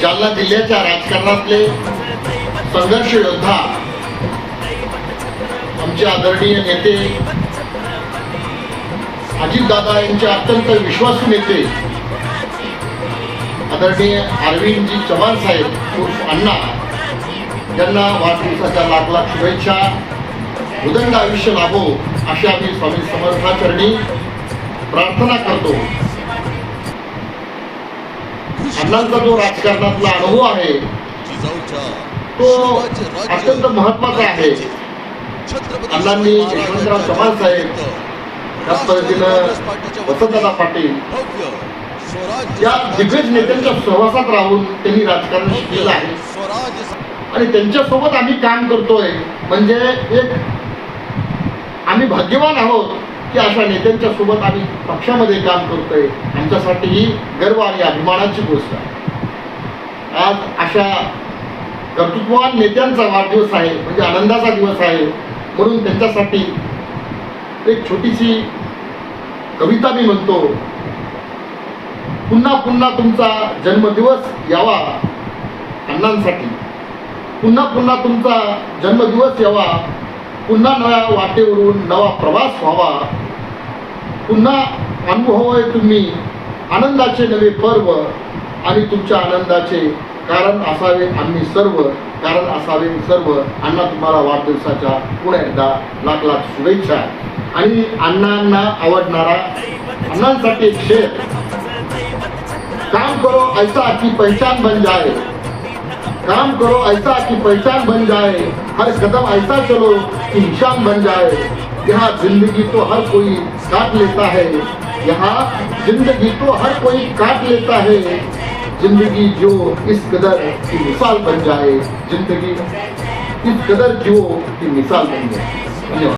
जालना जिल्ह्याच्या राजकारणातले संघर्ष योद्धा आमचे आदरणीय नेते अजितदादा यांचे अत्यंत विश्वासू नेते आदरणीय अरविंदजी चव्हाण साहेब उर्फ अण्णा यांना वाढदिवसाच्या लाख लाख शुभेच्छा. उदंड आयुष्य लाभो अशा आम्ही स्वामी समर्थाचरणी प्रार्थना करतो. अण्णांचा जो राजकारणातला अनुभव आहे तो अत्यंत महत्त्वाचा आहे. अण्णांनी यशवंतराव चव्हाण साहेब त्याच पद्धतीनं वसंतदादा पाटील या दिग्गज नेत्यांच्या सहवासात राहून त्यांनी राजकारण शिकलेलं आहे. आणि त्यांच्यासोबत आम्ही काम करतोय. म्हणजे एक आम्ही भाग्यवान आहोत. की अशा नेत्यांच्या सोबत आम्ही पक्षामध्ये काम करतोय. आमच्यासाठी ही गर्व आणि अभिमानाची गोष्ट आहे. आज अशा कर्तृत्ववान नेत्यांचा वाढदिवस आहे म्हणजे आनंदाचा दिवस आहे म्हणून त्यांच्यासाठी एक छोटीशी कविता मी म्हणतो. पुन्हा पुन्हा तुमचा जन्मदिवस यावा अण्णांसाठी. पुन्हा पुन्हा तुमचा जन्मदिवस यावा. पुन्हा नव्या वाटेवरून नवा प्रवास व्हावा. पुन्हा अनुभवाय तुम्ही. आनंदाचे नवे पर्व आणि तुमच्या आनंदाचे कारण असावे आम्ही सर्व कारण असावे सर्व. अण्णा तुम्हाला वाढदिवसाच्या पुन्हा एकदा लाख लाख शुभेच्छा. आणि अण्णांना आवडणारा अण्णांसाठी एक शेर. काम करो ऐसा की पहचान बन जाए. काम करो ऐसा कि पहचान बन जाए. हर कदम ऐसा चलो की निशान बन जाए. यहाँ जिंदगी तो हर कोई काट लेता है। यहाँ जिंदगी तो हर कोई काट लेता है। जिंदगी जो इस कदर की मिसाल बन जाए। जिंदगी इस कदर जो की मिसाल बन जाए।